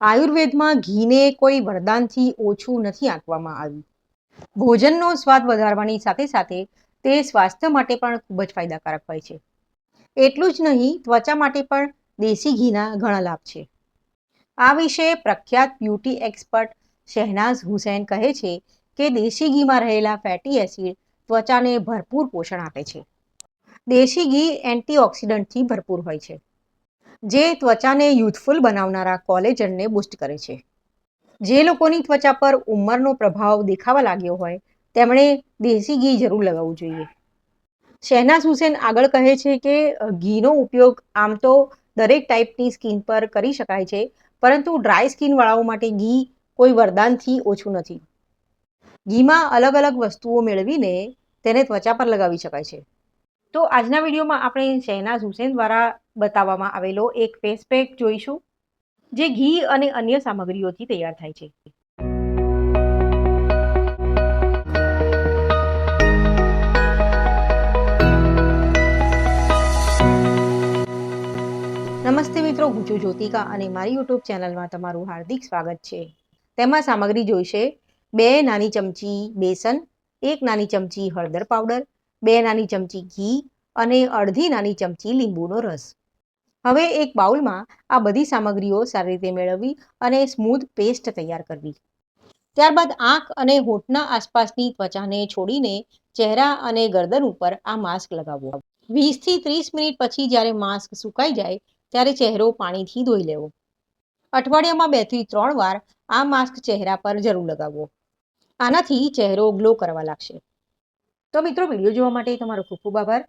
આયુર્વેદમાં ઘીને કોઈ વરદાનથી ઓછું નથી આંકવામાં આવ્યું. ભોજનનો સ્વાદ વધારવાની સાથે સાથે તે સ્વાસ્થ્ય માટે પણ ખૂબ જ ફાયદાકારક હોય છે. એટલું જ નહીં, ત્વચા માટે પણ દેશી ઘીના ઘણા લાભ છે. આ વિશે પ્રખ્યાત બ્યુટી એક્સપર્ટ શહેનાઝ હુસૈન કહે છે કે દેશી ઘીમાં રહેલા ફેટી એસિડ ત્વચાને ભરપૂર પોષણ આપે છે. દેશી ઘી એન્ટીઓક્સિડન્ટથી ભરપૂર હોય છે. જે ત્વચાને યુથફુલ બનાવનારા કોલેજનને બૂસ્ટ કરે છે. જે લોકોની ત્વચા પર ઉંમરનો પ્રભાવ દેખાવા લાગ્યો હોય, તેમણે દેશી ઘી જરૂર લગાવવું જોઈએ. શહેનાઝ હુસેન આગળ કહે છે કે, ઘીનો ઉપયોગ આમ તો દરેક ટાઈપની સ્કિન પર કરી શકાય છે, પરંતુ ડ્રાય સ્કિનવાળાઓ માટે ઘી કોઈ વરદાનથી ઓછું નથી. ઘીમાં અલગ અલગ વસ્તુઓ મેળવીને તેને ત્વચા પર લગાવી શકાય છે. તો આજના વિડીયોમાં આપણે શહેનાઝ હુસેન દ્વારા બતાવવામાં આવેલો એક ફેસ પેક જોઈશું, જે ઘી અને અન્ય સામગ્રીઓથી તૈયાર થાય છે. નમસ્તે મિત્રો, હું છું જ્યોતિકા અને મારી યુટ્યુબ ચેનલમાં તમારું હાર્દિક સ્વાગત છે. તેમાં સામગ્રી જોઈશે, બે નાની ચમચી બેસન, એક નાની ચમચી હળદર પાવડર બે નાની ચમચી ઘી અને અડધી નાની ચમચી લીંબુનો રસ. હવે એક બાઉલમાં આ બધી સામગ્રીઓ સારી રીતે મેળવવી અને સ્મૂથ પેસ્ટ તૈયાર કરવી. ત્યારબાદ આંખ અને હોઠના આસપાસની ત્વચાને છોડીને ચહેરા અને ગરદન ઉપર આ માસ્ક લગાવવો વીસથી ત્રીસ મિનિટ પછી જ્યારે માસ્ક સુકાઈ જાય ત્યારે ચહેરો પાણીથી ધોઈ લેવો. અઠવાડિયામાં બેથી ત્રણ વાર આ માસ્ક ચહેરા પર જરૂર લગાવવો આનાથી ચહેરો ગ્લો કરવા લાગશે. તો મિત્રો વીડિયો જોવા માટે તમારો ખૂબ ખૂબ આભાર.